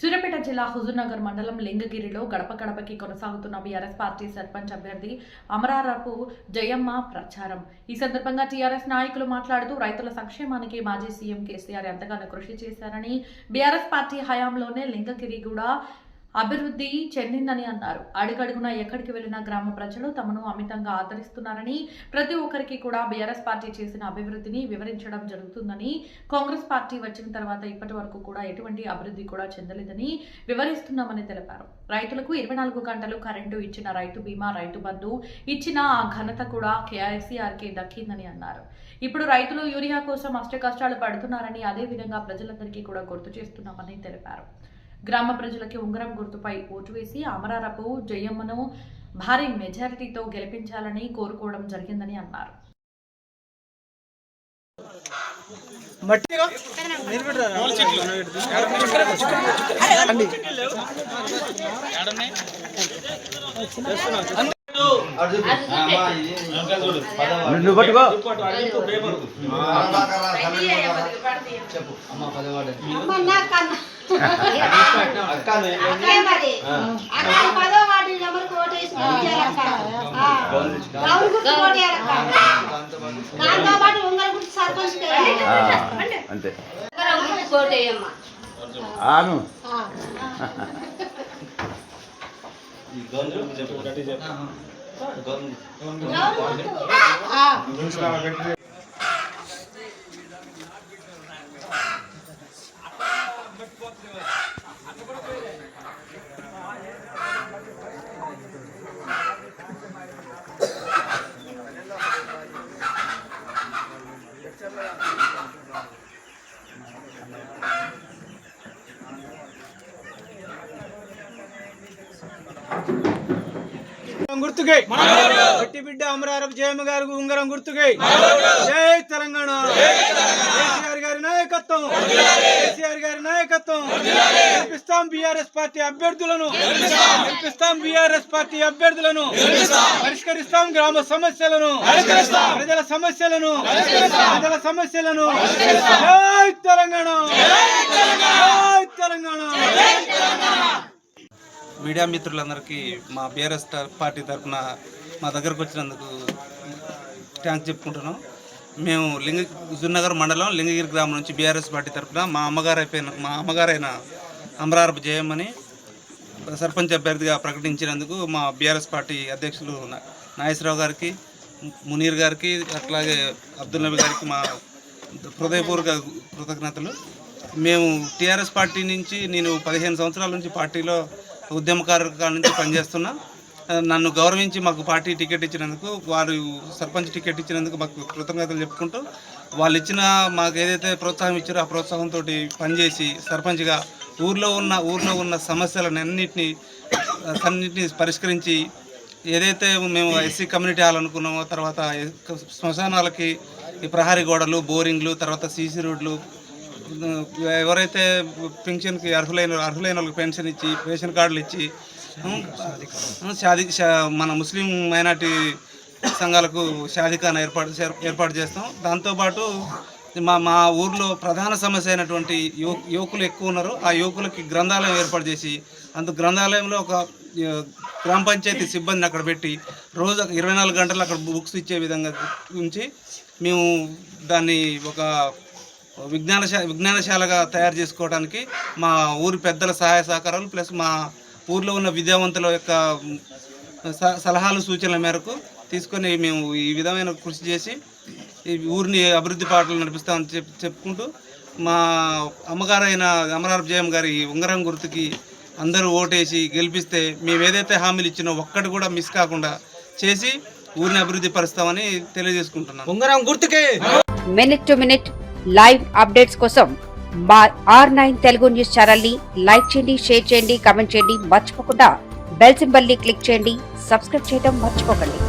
సూర్యాపేట జిల్లా హుజూర్నగర్ మండలం లింగగిరిలో గడప గడపకి కొనసాగుతున్న బీఆర్ఎస్ పార్టీ సర్పంచ్ అభ్యర్థి అమరారపు జయమ్మ ప్రచారం. ఈ సందర్భంగా టీఆర్ఎస్ నాయకులు మాట్లాడుతూ రైతుల సంక్షేమానికి మాజీ సీఎం కేసీఆర్ ఎంతగానో కృషి చేశారని బీఆర్ఎస్ పార్టీ హయాంలోనే లింగగిరి కూడా అభివృద్ధి చెందిందని అన్నారు. అడుగడుగునా ఎక్కడికి వెళ్ళిన గ్రామ ప్రజలు తమను అమితంగా ఆదరిస్తున్నారని ప్రతి ఒక్కరికి కూడా బీఆర్ఎస్ పార్టీ చేసిన అభివృద్ధిని వివరించడం జరుగుతుందని కాంగ్రెస్ పార్టీ వచ్చిన తర్వాత ఇప్పటి వరకు కూడా ఎటువంటి అభివృద్ధి కూడా చెందలేదని వివరిస్తున్నామని తెలిపారు. రైతులకు ఇరవై నాలుగు గంటలు కరెంటు ఇచ్చిన రైతు బీమా రైతు బంధు ఇచ్చిన ఆ ఘనత కూడా కేఐసీఆర్కే దక్కిందని అన్నారు. ఇప్పుడు రైతులు యూరియా కోసం అష్ట కష్టాలు పడుతున్నారని అదే విధంగా ప్రజలందరికీ కూడా గుర్తు చేస్తున్నామని తెలిపారు. గ్రామ ప్రజలకి ఉంగరం గుర్తుపై ఓటు వేసి అమరారపు జయమ్మను భారీ మెజారిటీతో గెలిపించాలని కోరుకోవడం జరిగిందని అన్నారు. నువ్వు పట్టుకో. చెప్పు అమ్మ పదవాడు. అమ్మ నాకు కన్నా. అక్క అక్కే గుర్తుకై. గట్టి బిడ్డ అమరారపు జయమ్మ గారికి ఉంగరం గుర్తుకై. జై తెలంగాణ. కేసీఆర్ గారి నాయకత్వం. కేసీఆర్ గారి నాయకత్వం. గెలిపిస్తాం బిఆర్ఎస్ పార్టీ అభ్యర్థులను. గెలిపిస్తాం బీఆర్ఎస్ పార్టీ అభ్యర్థులను. పరిష్కరిస్తాం గ్రామ సమస్యలను. ప్రజల సమస్యలను. ప్రజల సమస్యలను. జై తెలంగాణ జై తెలంగాణ మీడియా మిత్రులందరికీ మా బీఆర్ఎస్ పార్టీ తరఫున మా దగ్గరకు వచ్చినందుకు థ్యాంక్స్ చెప్పుకుంటున్నాం. మేము లింగ హుజూర్నగర్ మండలం లింగగిరి గ్రామం నుంచి బీఆర్ఎస్ పార్టీ తరఫున మా అమ్మగారు అయిపోయిన మా అమ్మగారైన అమరారపు జయమ్మని సర్పంచ్ అభ్యర్థిగా ప్రకటించినందుకు మా బీఆర్ఎస్ పార్టీ అధ్యక్షులు నాగేశ్వరరావు గారికి మునీర్ గారికి అట్లాగే అబ్దుల్ నబీ గారికి మా హృదయపూర్వక కృతజ్ఞతలు. మేము టీఆర్ఎస్ పార్టీ నుంచి నేను పదిహేను సంవత్సరాల నుంచి పార్టీలో ఉద్యమకారుగా నుంచి పనిచేస్తున్నా. నన్ను గౌరవించి మాకు పార్టీ టికెట్ ఇచ్చినందుకు వారు సర్పంచ్ టికెట్ ఇచ్చినందుకు మాకు కృతజ్ఞతలు చెప్పుకుంటూ వాళ్ళు ఇచ్చిన మాకు ఏదైతే ప్రోత్సాహం ఇచ్చారో ఆ ప్రోత్సాహంతో పనిచేసి సర్పంచ్గా ఊర్లో ఉన్న ఊర్లో ఉన్న సమస్యలను అన్నింటినీ అన్నింటినీ పరిష్కరించి ఏదైతే మేము ఎస్సీ కమ్యూనిటీ హాల్ అనుకున్నామో తర్వాత శ్మశానాలకి ఈ ప్రహారీ గోడలు బోరింగ్లు తర్వాత సీసీ రోడ్లు ఎవరైతే పెన్షన్కి అర్హులైన అర్హులైన వాళ్ళకి పెన్షన్ ఇచ్చి రేషన్ కార్డులు ఇచ్చి షాది మన ముస్లిం మైనార్టీ సంఘాలకు షాదిఖాన్ ఏర్పాటు ఏర్పాటు చేస్తాం. దాంతోపాటు మా మా ఊర్లో ప్రధాన సమస్య అయినటువంటి యువ యువకులు ఎక్కువ ఉన్నారు. ఆ యువకులకి గ్రంథాలయం ఏర్పాటు చేసి అందు గ్రంథాలయంలో ఒక గ్రామ పంచాయతీ సిబ్బందిని అక్కడ పెట్టి రోజు ఇరవై నాలుగు గంటలు అక్కడ బుక్స్ ఇచ్చే విధంగా ఉంచి మేము దాన్ని ఒక విజ్ఞానశా విజ్ఞానశాలగా తయారు చేసుకోవడానికి మా ఊరి పెద్దల సహాయ సహకారాలు ప్లస్ మా ఊర్లో ఉన్న విద్యావంతుల యొక్క స- సలహాలు సూచనల మేరకు తీసుకొని మేము ఈ విధమైన కృషి చేసి ఈ ఊరిని అభివృద్ధి పాటలు నడిపిస్తామని చెప్ చెప్పుకుంటూ మా అమ్మగారైన అమరార్ జయం గారి ఉంగరం గుర్తుకి అందరూ ఓటేసి గెలిపిస్తే మేము ఏదైతే హామీలు ఇచ్చినో ఒక్కటి కూడా మిస్ కాకుండా చేసి ఊరిని అభివృద్ధి పరుస్తామని తెలియజేసుకుంటున్నాను. ఉంగరం గుర్తుకే! Minute to minute live updates కోసం మా ఆర్ నైన్ తెలుగు న్యూస్ ఛానల్ని లైక్ చేయండి షేర్ చేయండి కామెంట్ చేయండి మర్చిపోకుండా బెల్ సింబల్ని క్లిక్ చేయండి సబ్స్క్రైబ్ చేయడం మర్చిపోకండి.